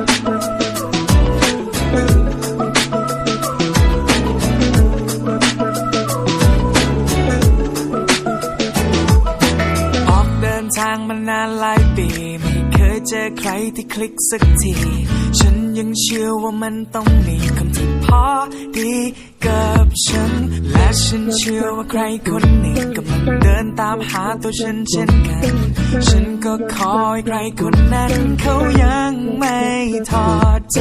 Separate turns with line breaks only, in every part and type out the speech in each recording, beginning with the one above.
ออกเดินทางมานานหลายปี ไม่เคยเจอใครที่คลิกสักที ฉันยังเชื่อว่ามันต้องมีคนที่พอดีกับฉัน และฉันเชื่อว่าใครคนหนึ่งกำลังเดินตามหาตัวฉันเช่นกัน ฉันก็ขอให้ใครคนนั้นเขายัง ถอดใจ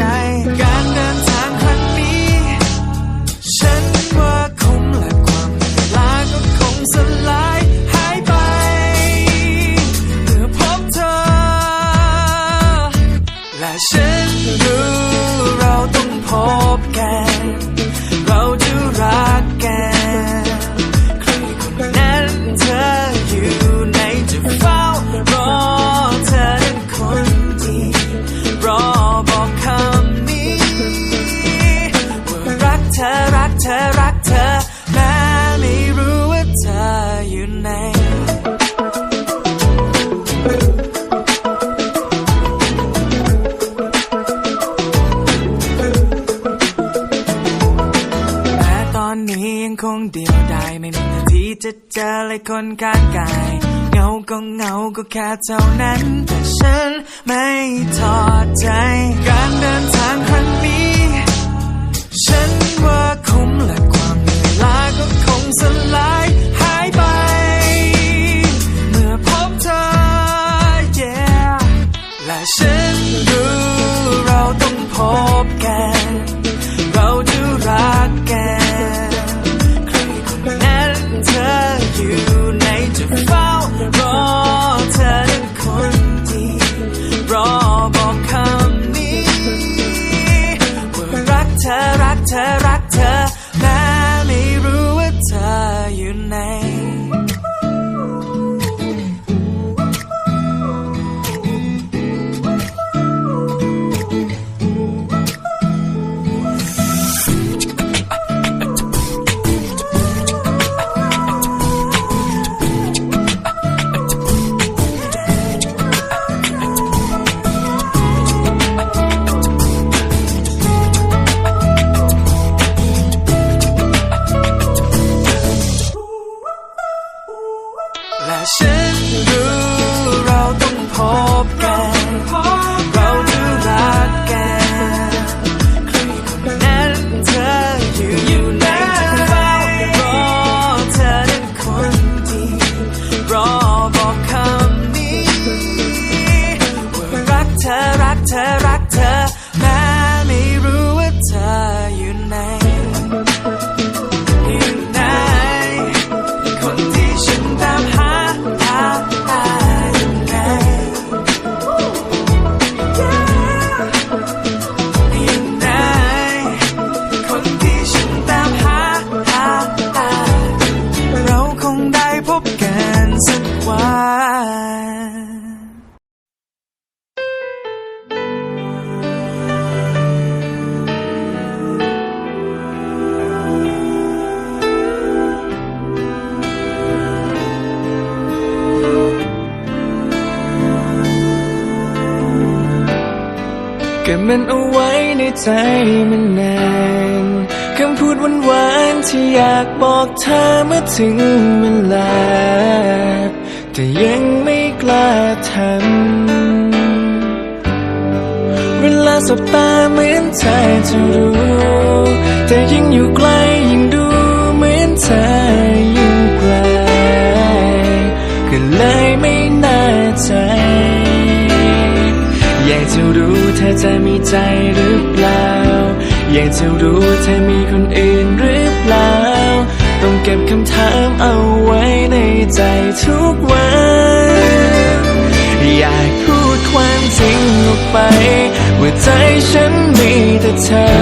คนข้างกาย เงาก็เงาก็แค่เท่านั้นแต่ฉัน มันเอาไว้ใน
ใจมันนานคำพูดหวานๆที่อยากบอกเธอเมื่อถึงเวลา แต่ยังไม่กล้าทำเวลาสบตาเหมือนเธอจะรู้ แต่ยิ่งอยู่ไกลยิ่งดูเหมือนเธอยิ่งไกลก็เลยไม่น่าใจอยากจะรู้ อจะมีใจหรือเปล่า อยากจะรู้เธอมีคนอื่นหรือเปล่า ต้องเก็บคำถามเอาไว้ในใจทุกวัน อยากพูดความจริงออกไป ว่าใจฉันมีแต่เธอ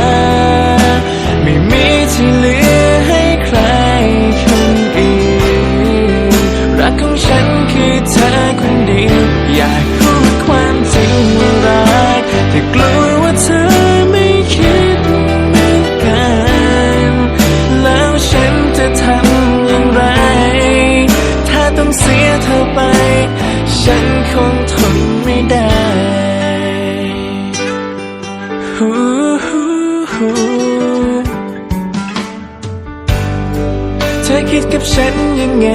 ฉันยังไง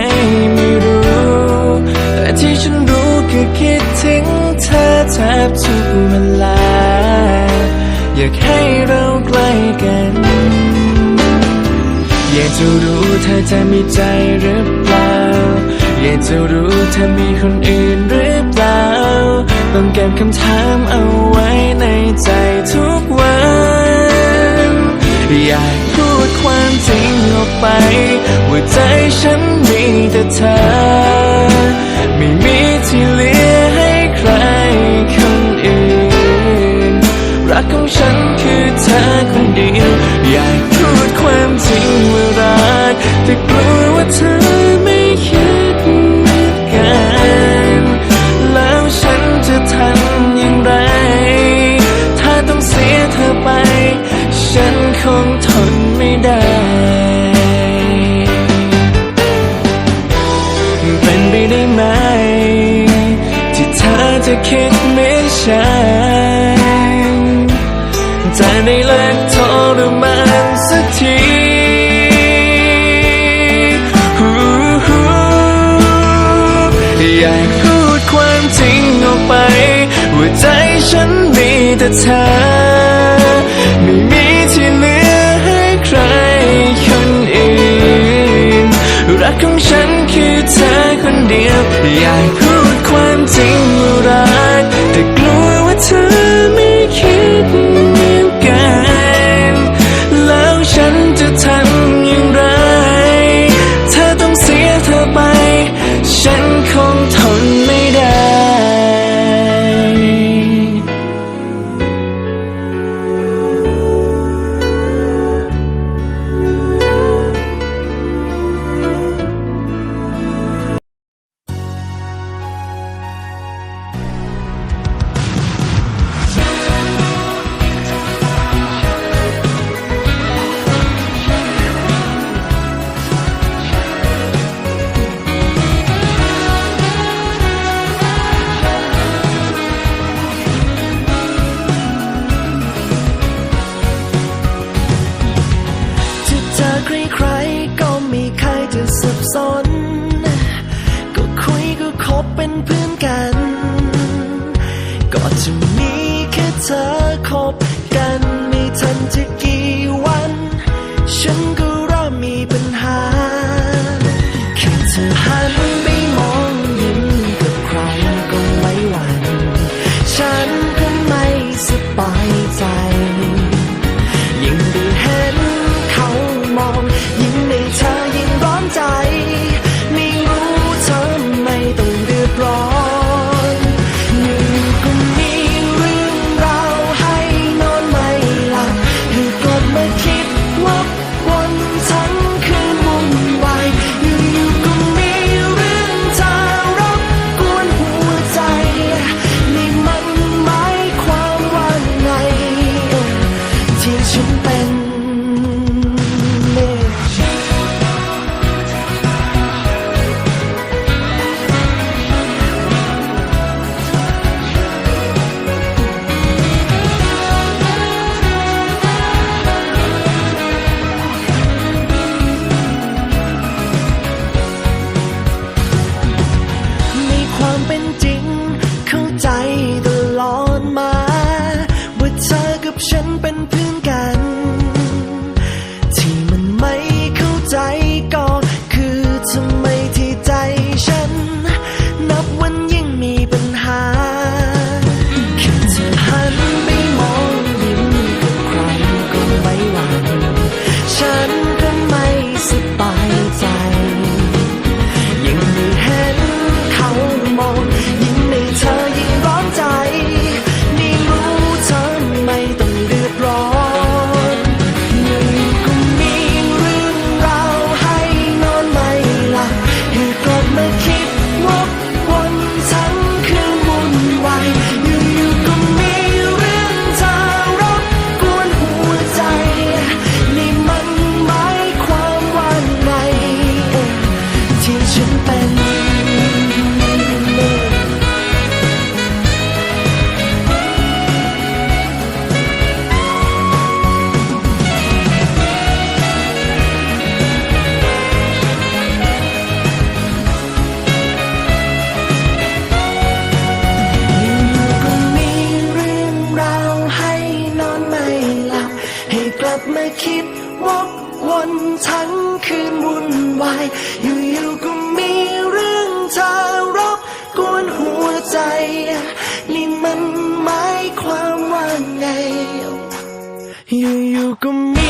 ไม่รู้ แต่ที่ฉันรู้คือคิดถึงเธอแทบทุกเวลา อยากให้เราใกล้กัน อยากจะรู้เธอจะมีใจหรือเปล่า อยากจะรู้เธอมีคนอื่นหรือเปล่าต้องเก็บคำถามเอาไว้ในใจ อยากพูดความจริงออกไป ว่าใจฉันมีแต่เธอ ไม่มีที่เหลือให้ใครคนอื่น รักของฉันคือเธอคนเดียว อยากพูดความจริงว่ารัก จะได้เลิกทรมานสักทีอยากพูดความจริงออกไป ว่าใจฉันมีแต่เธอ ไม่มีที่เหลือให้ใครคนอื่น รักของฉันคือเธอคนเดียว อยากพูดความจริง มาคิด
วกวนทั้งคืนวุ่นวาย อยู่ๆก็มีเรื่องเธอรบกวนหัวใจ นี่มันหมายความว่าไง อยู่ๆก็มี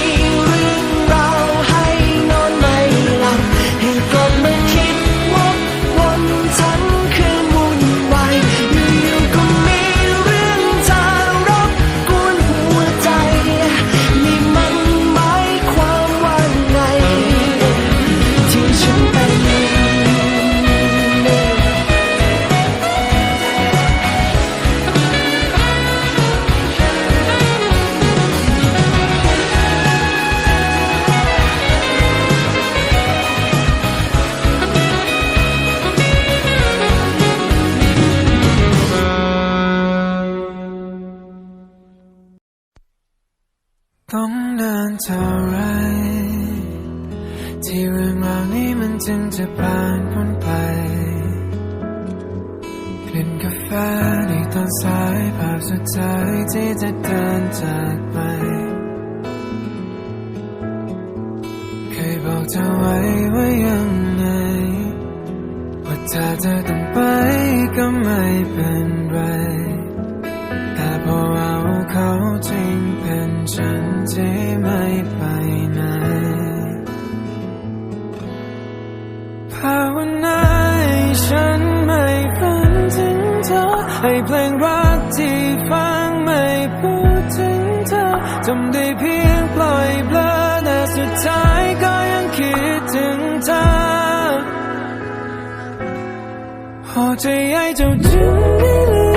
ต้องเดินเท่าไร ที่เรื่องราวนี้มันจึงจะผ่านพ้นไป กลิ่นกาแฟในตอนสายภาพสุดท้ายที่จะเดินจากไป เคยบอกเธอไว้ว่ายังไง ว่าถ้าเธอต้องไปก็ไม่เป็นไร อให้เพลงรักที่ฟังไม่พูดถึงเธอทำได้เพียงปล่อยเบลอแต่สุดท้ายก็ยังคิดถึงเธอพอใจให้เจ้าจึงได้เลย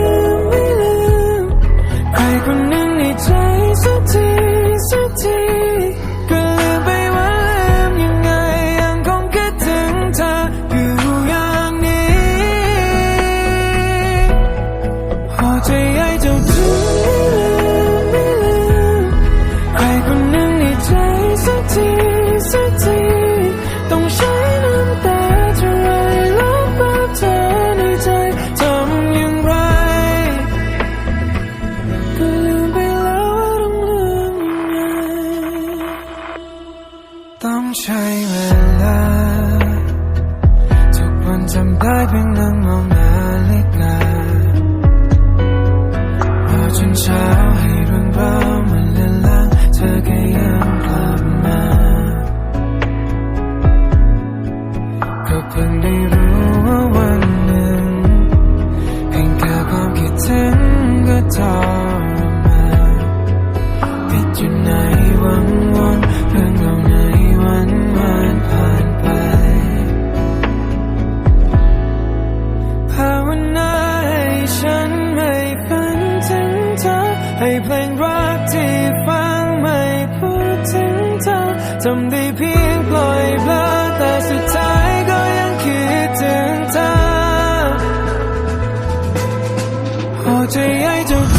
最爱的